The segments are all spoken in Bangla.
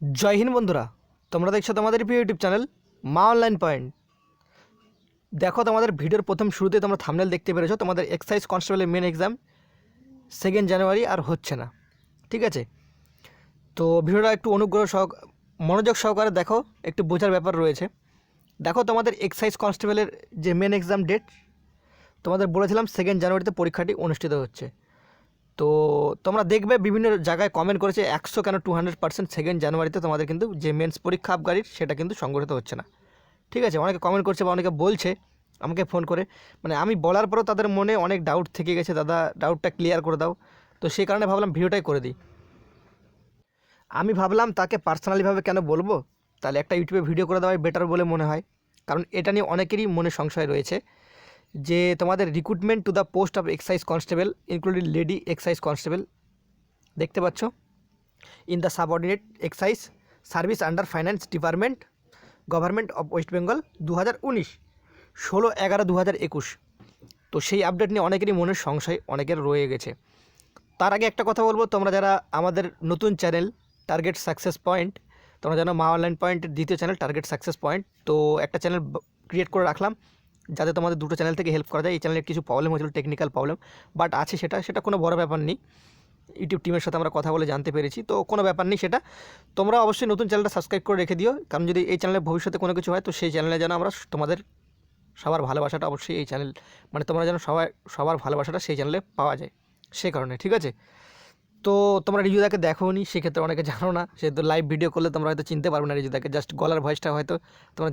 জয় হিন্দ বন্ধুরা, তোমরা দেখছ তোমাদের প্রিয় YouTube channel Maa online point. দেখো তোমাদের ভিডিওর প্রথম শুরুতে তোমরা থামনেল দেখতে পেরেছ তোমাদের এক্সাইজ কনস্টেবলের মেন এক্সাম সেকেন্ড জানুয়ারি আর হচ্ছে না, ঠিক আছে? তো ভিডিওটা একটু অনুগ্রহ সহ মনোযোগ সহকারে দেখো, একটু বোঝার ব্যাপার রয়েছে। দেখো তোমাদের এক্সাইজ কনস্টেবলের যে মেন এক্সাম ডেট তোমাদের বলেছিলাম সেকেন্ড জানুয়ারিতে পরীক্ষাটি অনুষ্ঠিত হচ্ছে। তো তোমরা দেখবে বিভিন্ন জায়গায় কমেন্ট করেছে, একশো কেন টু হান্ড্রেড পার্সেন্ট সেকেন্ড জানুয়ারিতে তোমাদের কিন্তু যে মেন্স পরীক্ষা আবগারির সেটা কিন্তু সংগঠিত হচ্ছে না। ঠিক আছে? অনেকে কমেন্ট করছে বা অনেকে বলছে, আমাকে ফোন করে। মানে আমি বলার পরও তাদের মনে অনেক ডাউট থেকে গেছে। দাদা ডাউটটা ক্লিয়ার করে দাও। তো সেই কারণে ভাবলাম ভিডিওটাই করে দিই। আমি ভাবলাম তাকে পার্সোনালিভাবে কেন বলব? তাহলে একটা ইউটিউবে ভিডিও করে দেওয়াই বেটার বলে মনে হয়। কারণ এটা নিয়ে অনেকেরই মনে সংশয় রয়েছে। যে তোমাদের recruitment to the post of excise constable including lady excise constable দেখতে পাচ্ছ? In the subordinate excise service under finance department government of West Bengal দু হাজার উনিশ, ষোলো এগারো দু হাজার একুশ। তো সেই আপডেট নিয়ে অনেকেরই মনের সংশয়, অনেকের রয়ে গেছে। তার আগে একটা কথা বলব, তোমরা যারা আমাদের নতুন চ্যানেল টার্গেট সাকসেস পয়েন্ট তোমরা জানো মা অনলাইন পয়েন্টের দ্বিতীয় চ্যানেল টার্গেট সাকসেস পয়েন্ট তো একটা চ্যানেল ক্রিয়েট করে রাখলাম। যাতে তোমাদের দুটো চ্যানেল থেকে হেল্প করা যায়। এই চ্যানেলের কিছু প্রবলেম হয়েছিল টেকনিক্যাল প্রবলেম বাট আছে সেটা সেটা কোনো বড় ব্যাপার নেই। ইউটিউব টিমের সাথে আমরা কথা বলে জানতে পেরেছি। তো কোনো ব্যাপার নেই সেটা। তোমরা অবশ্যই নতুন চ্যানেলটা সাবস্ক্রাইব করে রেখে দিও। কারণ যদি এই চ্যানেলে ভবিষ্যতে কোনো কিছু হয়, তো সেই চ্যানেলে যেন আমরা তোমাদের সবার ভালোবাসাটা অবশ্যই এই চ্যানেল মানে তোমরা যেন সবাই, সবার ভালোবাসাটা সেই চ্যানেলে পাওয়া যায়। সেই কারণে, ঠিক আছে? তো তোমরা রিজুদাকে দেখো নি সেক্ষেত্রে অনেকে জানো না। সেহেতু লাইভ ভিডিও করলে তোমরা হয়তো চিনতে পারবে না রিজুদাকে। জাস্ট গলার ভয়েসটা হয়তো তোমরা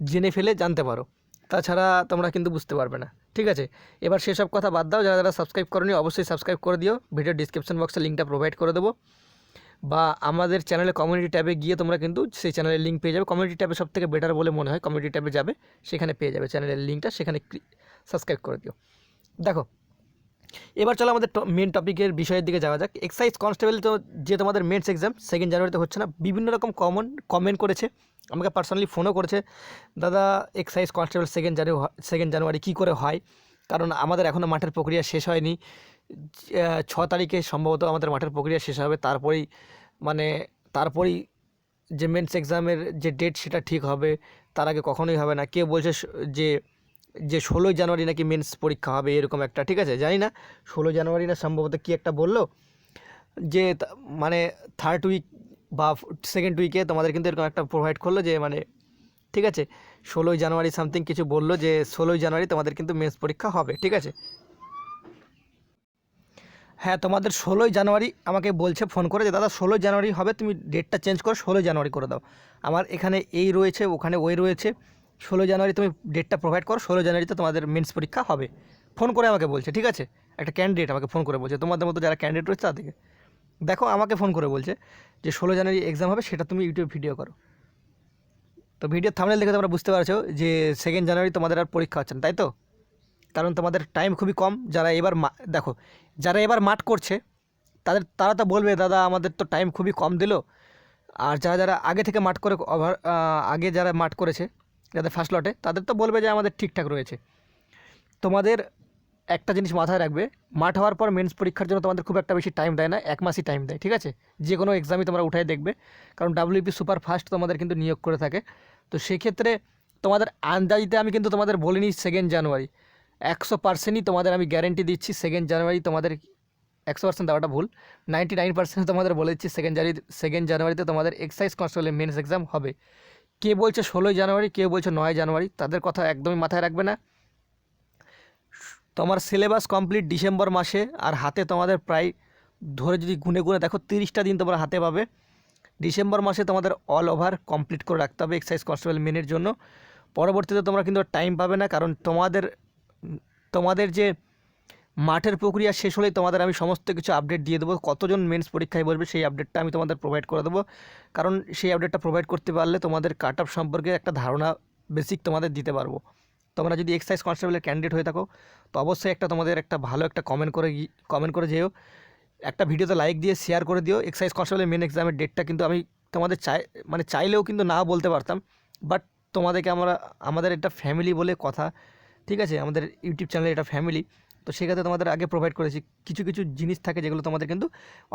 জেনে ফেলে জানতে পারো। তাছাড়া তোমরা কিন্তু বুঝতে পারবে না। ঠিক আছে? এবার সেসব কথা বাদ দাও, যারা যারা সাবস্ক্রাইব করনি অবশ্যই সাবস্ক্রাইব করে দিও। ভিডিও ডিসক্রিপশন বক্সে লিঙ্কটা প্রোভাইড করে দেবো। বা আমাদের চ্যানেলে কমিউনিটি ট্যাবে গিয়ে তোমরা কিন্তু সেই চ্যানেলের লিঙ্ক পেয়ে যাবে। কমিউনিটি ট্যাবে সব থেকে বেটার বলে মনে হয় কমিউনিটি ট্যাবে যাবে, সেখানে পেয়ে যাবে। চ্যানেলের লিঙ্কটা সেখানে সাবস্ক্রাইব করে দিও। দেখো এবার চলো আমাদের মেন টপিকের বিষয়ের দিকে যাওয়া যাক। এক্সাইজ কনস্টেবল তো যে তোমাদের মেন্স এক্সাম সেকেন্ড জানুয়ারিতে হচ্ছে না, বিভিন্ন রকম কমন কমেন্ট করেছে, আমাকে পার্সোনালি ফোনও করেছে, দাদা excise constable second January second January কী করে হয়? কারণ আমাদের এখনও মাঠের প্রক্রিয়া শেষ হয়নি। ছ তারিখে সম্ভবত আমাদের মাঠের প্রক্রিয়া শেষ হবে, তারপরেই মানে তারপরেই যে মেন্স এক্সামের যে ডেট সেটা ঠিক হবে, তার আগে কখনোই হবে না। কে বলছে যে যে ষোলোই জানুয়ারি নাকি মেন্স পরীক্ষা হবে, এরকম একটা, ঠিক আছে? জানি না ষোলো জানুয়ারি না সম্ভবত কি একটা বলল, যে মানে থার্ড উইক বা সেকেন্ড উইকে তোমাদের কিন্তু এরকম একটা প্রোভাইড করল যে মানে ঠিক আছে? ষোলোই জানুয়ারি সামথিং কিছু বলল যে, ষোলোই জানুয়ারি তোমাদের কিন্তু মেন্স পরীক্ষা হবে, ঠিক আছে? হ্যাঁ তোমাদের ষোলোই জানুয়ারি আমাকে বলছে, ফোন করে যে, দাদা, ষোলোই জানুয়ারি হবে, তুমি ডেটটা চেঞ্জ করো, ষোলোই জানুয়ারি করে দাও। আমার এখানে এই রয়েছে, ওখানে ওই রয়েছে। ষোলো জানুয়ারি তুমি ডেটটা প্রোভাইড করো, ষোলো জানুয়ারিতে তোমাদের মেন্স পরীক্ষা হবে। ফোন করে আমাকে বলছে, ঠিক আছে? একটা ক্যান্ডিডেট আমাকে ফোন করে বলছে, তোমাদের মতো যারা ক্যান্ডিডেট রয়েছে তাদেরকে। দেখো, আমাকে ফোন করে বলছে যে, ষোলো জানুয়ারি এক্সাম হবে, সেটা তুমি ইউটিউব ভিডিও করো। তো ভিডিও থামনেল দেখে তোমরা বুঝতে পারছ যে সেকেন্ড জানুয়ারি তোমাদের আর পরীক্ষা হচ্ছে না, তাই তো? কারণ তোমাদের টাইম খুবই কম, যারা এবার দেখো, যারা এবার মাঠ করছে, তাদের, তারা তো বলবে, দাদা, আমাদের তো টাইম খুবই কম দিল। আর যারা যারা আগে থেকে মাঠ করে আগে যারা মাঠ করেছে যাদের ফার্স্ট লটে তাদের তো বলবে যে আমাদের ঠিকঠাক রয়েছে। তোমাদের একটা জিনিস মাথায় রাখবে, মাঠ হওয়ার পর মেন্স পরীক্ষার জন্য তোমাদের খুব একটা বেশি টাইম দেয় না, এক মাসই টাইম দেয়, ঠিক আছে? যে কোনো এক্সামই তোমরা উঠাই দেখবে, কারণ ডাব্লিউপি সুপার ফাস্ট তোমাদের কিন্তু নিয়োগ করে থাকে। তো সেক্ষেত্রে তোমাদের আন্দাজিতে আমি কিন্তু তোমাদের বলিনি সেকেন্ড জানুয়ারি একশো পার্সেন্টই তোমাদের আমি গ্যারেন্টি দিচ্ছি সেকেন্ড জানুয়ারি তোমাদের একশো পার্সেন্ট দেওয়াটা ভুল। নাইনটি নাইন পার্সেন্ট তোমাদের বলে দিচ্ছি সেকেন্ড জানুয়ারি সেকেন্ড জানুয়ারিতে তোমাদের এক্সাইজ কনস্টেবলের মেন্স এক্সাম হবে। কে বলছে ষোলোই জানুয়ারি, কে বলছে নয় জানুয়ারি, তাদের কথা একদমই মাথায় রাখবে না। তোমার সিলেবাস কমপ্লিট ডিসেম্বর মাসে, আর হাতে তোমাদের প্রায় ধরে যদি গুনে গুনে দেখো, তিরিশটা দিন তোমরা হাতে পাবে। ডিসেম্বর মাসে তোমাদের অল ওভার কমপ্লিট করে রাখতে হবে এক্সাইজ কনস্টেবল মেনের জন্য। পরবর্তীতে তোমরা কিন্তু টাইম পাবে না, কারণ তোমাদের তোমাদের যে মাঠের প্রক্রিয়া শেষ হলেই তোমাদের আমি সমস্ত কিছু আপডেট দিয়ে দেবো। কতজন মেন্স পরীক্ষায় বসবে সেই আপডেটটা আমি তোমাদের প্রোভাইড করে দেবো। কারণ সেই আপডেটটা প্রোভাইড করতে পারলে তোমাদের কাট অফ সম্পর্কে একটা ধারণা বেসিক তোমাদের দিতে পারব। তোমরা যদি এক্সাইজ কনস্টেবলের ক্যান্ডিডেট হয়ে থাকো, তো অবশ্যই একটা তোমাদের একটা ভালো একটা কমেন্ট করে কমেন্ট করে যেও। একটা ভিডিওতে লাইক দিয়ে শেয়ার করে দিও। এক্সাইজ কনস্টেবলের মেন এক্সামের ডেটটা কিন্তু আমি তোমাদের চাই মানে চাইলেও কিন্তু না বলতে পারতাম। বাট তোমাদেরকে আমরা আমাদের একটা ফ্যামিলি বলে কথা। ঠিক আছে? আমাদের ইউটিউব চ্যানেলে এটা ফ্যামিলি তো সেক্ষেত্রে তোমাদের আগে প্রোভাইড করেছি। কিছু কিছু জিনিস থাকে যেগুলো তোমাদের কিন্তু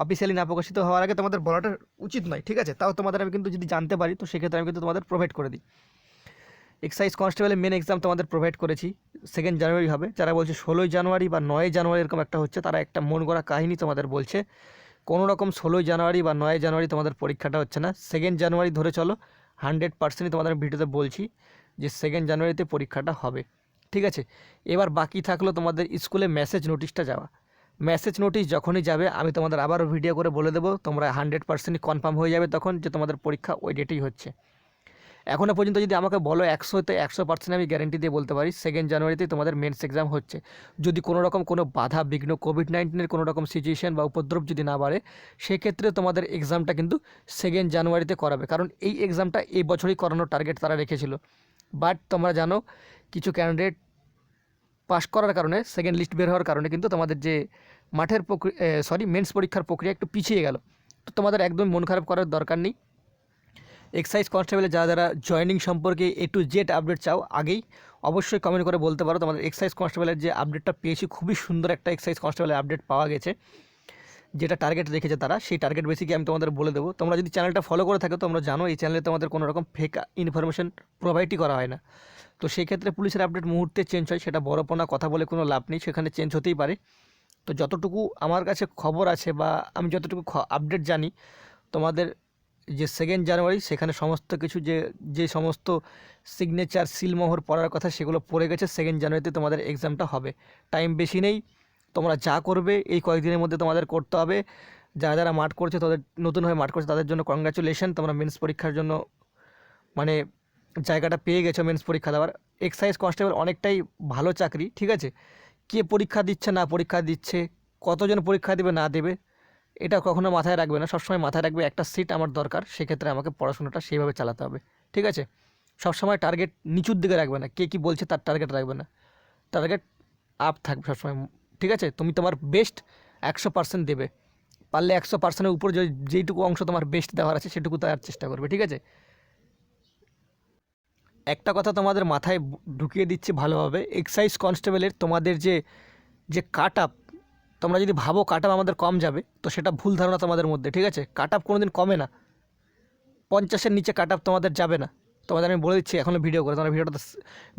অফিসিয়ালি না প্রকাশিত হওয়ার আগে তোমাদের বলাটা উচিত নয়, ঠিক আছে? তাও তোমাদের আমি কিন্তু যদি জানতে পারি, তো সেক্ষেত্রে আমি কিন্তু তোমাদের প্রোভাইড করে দিই। এক্সাইজ কনস্টেবলের মেন এক্সাম তোমাদের প্রোভাইড করেছি সেকেন্ড জানুয়ারি হবে। যারা বলছে ষোলোই জানুয়ারি বা নয় জানুয়ারি এরকম একটা হচ্ছে, তারা একটা মন গড়া কাহিনী তোমাদের বলছে। কোনো রকম ষোলোই জানুয়ারি বা নয় জানুয়ারি তোমাদের পরীক্ষাটা হচ্ছে না। সেকেন্ড জানুয়ারি ধরে চলো হান্ড্রেড পার্সেন্টই তোমাদের ভিডিওতে বলছি যে সেকেন্ড জানুয়ারিতে পরীক্ষাটা হবে। ঠিক আছে? এবার বাকি থাকল তোমাদের স্কুলে মেসেজ নোটিশটা যাওয়া। মেসেজ নোটিশ যখনই যাবে, আমি তোমাদের আবারও ভিডিও করে বলে দেবো। তোমরা হান্ড্রেড পার্সেন্টই কনফার্ম হয়ে যাবে তখন যে তোমাদের পরীক্ষা ওই ডেটেই হচ্ছে। এখনও পর্যন্ত যদি আমাকে বলো একশোতে একশো পার্সেন্ট আমি গ্যারেন্টি দিয়ে বলতে পারি সেকেন্ড জানুয়ারিতেই তোমাদের মেন্স এক্সাম হচ্ছে। যদি কোনো রকম কোনো বাধা, বিঘ্ন কোভিড নাইন্টিনের কোনো রকম সিচুয়েশান বা উপদ্রব যদি না বাড়ে, সেক্ষেত্রে তোমাদের এক্সামটা কিন্তু সেকেন্ড জানুয়ারিতে করাবে। কারণ এই এক্সামটা এই বছরই করানোর টার্গেট তারা রেখেছিল। বাট তোমরা জানো কিছু ক্যান্ডিডেট পাশ করার কারণে সেকেন্ড লিস্ট বের হওয়ার কারণে কিন্তু তোমাদের যে মাঠের প্রক্রিয়া সরি মেন্স পরীক্ষার প্রক্রিয়া একটু পিছিয়ে গেল। তো তোমাদের একদম মন খারাপ করার দরকার নেই। এক্সাইজ কনস্টেবলে যারা যারা জয়েনিং সম্পর্কে এ টু জেড আপডেট চাও, আগেই অবশ্যই কমেন্ট করে বলতে পারো। তোমাদের এক্সাইজ কনস্টেবলের যে আপডেটটা পেয়েছি, খুবই সুন্দর একটা এক্সাইজ কনস্টেবলের আপডেট পাওয়া গেছে। যেটা টার্গেট রেখেছে তারা, সেই টার্গেট বেসিকে আমি তোমাদের বলে দেবো। তোমরা যদি চ্যানেলটা ফলো করে থাকো, তোমরা জানো এই চ্যানেলে তোমাদের কোনো রকম ফেক ইনফরমেশন প্রোভাইডই করা হয় না। তো সেই ক্ষেত্রে পুলিশের আপডেট মুহূর্তে চেঞ্জ হয়, সেটা বড়পনা কথা বলে কোনো লাভ নেই, সেখানে চেঞ্জ হতেই পারে। তো যতটুকু আমার কাছে খবর আছে বা আমি যতটুকু আপডেট জানি, তোমাদের যে সেকেন্ড জানুয়ারি সেখানে সমস্ত কিছু যে যে সমস্ত সিগনেচার সিলমোহর পড়ার কথা, সেগুলো পড়ে গেছে সেকেন্ড জানুয়ারিতে তোমাদের এক্সামটা হবে। টাইম বেশি নেই তোমরা যা করবে, এই কয়েকদিনের মধ্যে তোমাদের করতে হবে। যারা যারা মাঠ করছে, তাদের, নতুনভাবে মাঠ করছে, তাদের জন্য কংগ্রাচুলেশন তোমরা মেন্স পরীক্ষার জন্য মানে জায়গাটা পেয়ে গেছো মেন্স পরীক্ষা দেওয়ার। এক্সাইজ কনস্টেবল অনেকটাই ভালো চাকরি, ঠিক আছে? কে পরীক্ষা দিচ্ছে, না পরীক্ষা দিচ্ছে, কতজন পরীক্ষা দেবে, না দেবে, এটা কখনো মাথায় রাখবে না। সবসময় মাথায় রাখবে একটা সিট আমার দরকার, সেক্ষেত্রে আমাকে পড়াশোনাটা সেইভাবে চালাতে হবে, ঠিক আছে? সবসময় টার্গেট নিচুর দিকে রাখবে না, কে কী বলছে তার টার্গেট রাখবে না। টার্গেট আপ থাকবে সবসময়। ঠিক আছে? তুমি তোমার বেস্ট একশো পার্সেন্ট দেবে। পারলে একশো পার্সেন্টের উপর যেইটুকু অংশ তোমার বেস্ট দেওয়ার আছে, সেটুকু দেওয়ার চেষ্টা করবে, ঠিক আছে? একটা কথা তোমাদের মাথায় ঢুকিয়ে দিচ্ছি ভালোভাবে। এক্সাইজ কনস্টেবলের তোমাদের যে যে কাট আপ তোমরা যদি ভাবো কাট আপ আমাদের কম যাবে, তো সেটা ভুল ধারণা তোমাদের মধ্যে, ঠিক আছে? কাট আপ কোনো দিন কমে না। পঞ্চাশের নিচে কাট আপ তোমাদের যাবে না। তোমাদের আমি বলে দিচ্ছি এখনও ভিডিও করে। তোমরা ভিডিওটা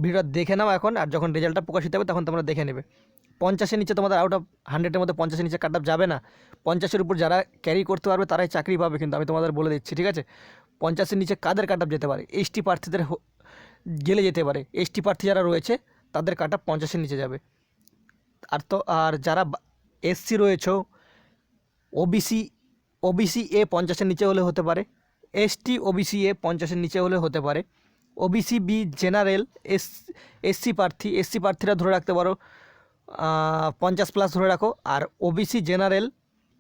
ভিডিওটা দেখে নাও এখন, আর যখন রেজাল্টটা প্রকাশিত হবে, তখন তোমরা দেখে নেবে। পঞ্চাশের নিচে তোমাদের আউট অফ হান্ড্রেডের মধ্যে পঞ্চাশের নিচে কাট যাবে না। পঞ্চাশের উপর যারা ক্যারি করতে পারবে, তারাই চাকরি পাবে কিন্তু আমি তোমাদের বলে দিচ্ছি, ঠিক আছে? পঞ্চাশের নিচে কাদের কাট যেতে পারে? এসটি প্রার্থীদের গেলে যেতে পারে। এসটি প্রার্থী যারা রয়েছে, তাদের কাট পঞ্চাশের নিচে যাবে। আর তো, আর যারা এসসি রয়েছ ওবিসি ওবিসি এ পঞ্চাশের নিচে হলে হতে পারে। এসটি ওবিসি এ পঞ্চাশের নিচে হলে হতে পারে। OBC B general S SC প্রার্থী এসসি প্রার্থীরা ধরে রাখতে পারো পঞ্চাশ প্লাস ধরে রাখো। আর ওবিসি জেনারেল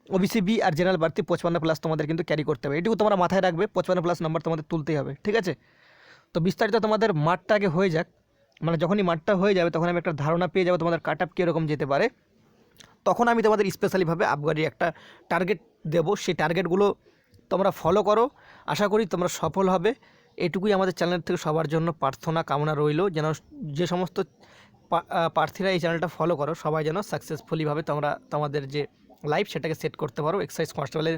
ওবিসি বি আর জেনারেল প্রার্থী পঁচপান্ন প্লাস তোমাদের কিন্তু ক্যারি করতে হবে। এটুকু তোমরা মাথায় রাখবে, পঁচপান্ন প্লাস নাম্বার তোমাদের তুলতেই হবে, ঠিক আছে? তো বিস্তারিত তোমাদের মাঠটা আগে হয়ে যাক। মানে যখনই মাঠটা হয়ে যাবে, তখন আমি একটা ধারণা পেয়ে যাব তোমাদের কাট আপ কীরকম যেতে পারে। তখন আমি তোমাদের স্পেশালিভাবে আবগারি একটা টার্গেট দেবো। সেই টার্গেটগুলো তোমরা ফলো করো। আশা করি তোমরা সফল হবে। এটুকুই আমাদের চ্যানেল থেকে সবার জন্য প্রার্থনা, কামনা রইল। যেন যে সমস্ত প্রার্থীরা এই চ্যানেলটা ফলো করো। সবাই যেন সাকসেসফুলিভাবে তোমরা, তোমাদের যে লাইফ সেটাকে সেট করতে পারো। এক্সাইজ কনস্টেবলের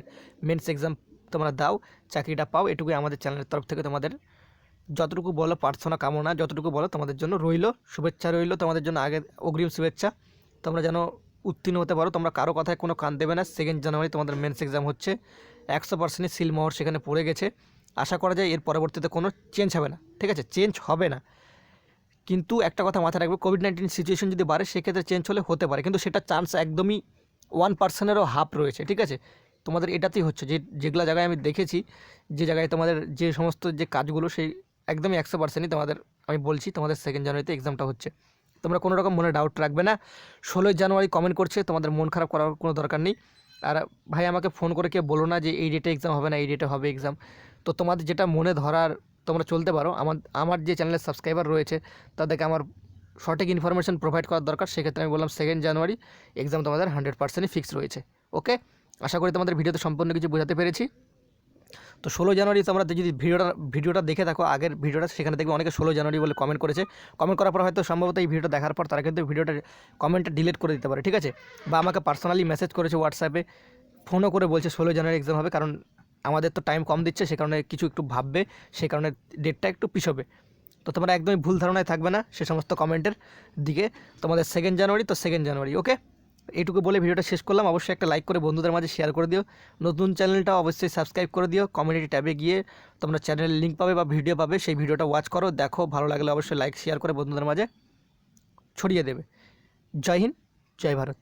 মেন্স এক্সাম তোমরা দাও, চাকরিটা পাও, এটুকুই আমাদের চ্যানেলের তরফ থেকে তোমাদের। যতটুকু বলো, প্রার্থনা, কামনা যতটুকু বলো, তোমাদের জন্য রইল। শুভেচ্ছা রইল, তোমাদের জন্য আগে অগ্রিম শুভেচ্ছা। তোমরা যেন উত্তীর্ণ হতে পারো। তোমরা কারও কথায় কোনো কান দেবে না। সেকেন্ড জানুয়ারি তোমাদের মেন্স এক্সাম হচ্ছে। একশো পার্সেন্টের সিলমোহর সেখানে পড়ে গেছে। আশা করা যায় এর পরবর্তীতে কোনো চেঞ্জ হবে না। ঠিক আছে? চেঞ্জ হবে না। কিন্তু একটা কথা মাথায় রাখবে কোভিড নাইন্টিন সিচুয়েশন যদি বাড়ে, সেক্ষেত্রে চেঞ্জ হলে হতে পারে। কিন্তু সেটা চান্স একদমই ওয়ান পার্সেন্টেরও হাফ রয়েছে, ঠিক আছে? তোমাদের এটাতেই হচ্ছে। যে, যেগুলো জায়গায় আমি দেখেছি, যে জায়গায় তোমাদের যে সমস্ত যে কাজগুলো, সেই একদমই একশো পার্সেন্টই তোমাদের, আমি বলছি, তোমাদের সেকেন্ড জানুয়ারিতে এক্সামটা হচ্ছে। তোমরা কোনো রকম মনে ডাউট রাখবে না। ষোলোই জানুয়ারি কমেন্ট করছে, তোমাদের মন খারাপ করার কোনো দরকার নেই। আর ভাই, আমাকে ফোন করে কেউ বলো না যে, এই ডেটে এক্সাম হবে না, এই ডেটে হবে এক্সাম তো তোমাদের যেটা মনে ধরার তোমরা চলতে পারো। আমার আমার যে চ্যানেলের সাবস্ক্রাইবার রয়েছে, তাদেরকে আমার সঠিক ইনফরমেশন প্রোভাইড করার দরকার। সেক্ষেত্রে আমি বললাম সেকেন্ড জানুয়ারি এক্সাম তোমাদের হান্ড্রেড পার্সেন্টই ফিক্স রয়েছে। ওকে আশা করি তোমাদের ভিডিওতে সম্পূর্ণ কিছু বোঝাতে পেরেছি। তো ষোলো জানুয়ারি তোমরা যদি ভিডিওটা ভিডিওটা দেখে থাকো, আগের ভিডিওটা, সেখানে দেখবে অনেকে ষোলো জানুয়ারি বলে কমেন্ট করেছে। কমেন্ট করার পর হয়তো সম্ভবত এই ভিডিওটা দেখার পর তারা কিন্তু ভিডিওটা কমেন্টটা ডিলিট করে দিতে পারে, ঠিক আছে? বা আমাকে পার্সোনালি মেসেজ করেছে হোয়াটসঅ্যাপে ফোনও করে বলছে ষোলো জানুয়ারি এক্সাম হবে, কারণ আমাদের তো টাইম কম দিচ্ছে, সে কারণে কিছু একটু ভাববে সেই কারণে ডেটটা একটু পিছবে। তো তোমরা একদমই ভুল ধারণায় থাকবে না সে সমস্ত কমেন্টের দিকে। তোমাদের সেকেন্ড জানুয়ারি তো সেকেন্ড জানুয়ারি ওকে এইটুকু বলে ভিডিওটা শেষ করলাম। অবশ্যই একটা লাইক করে বন্ধুদের মাঝে শেয়ার করে দিও। নতুন চ্যানেলটা অবশ্যই সাবস্ক্রাইব করে দিও। কমিউনিটি ট্যাবে গিয়ে তোমরা চ্যানেলের লিঙ্ক পাবে বা ভিডিও পাবে, সেই ভিডিওটা ওয়াচ করো। দেখো, ভালো লাগলে অবশ্যই লাইক শেয়ার করে বন্ধুদের মাঝে ছড়িয়ে দেবে। জয় হিন্দ, জয় ভারত।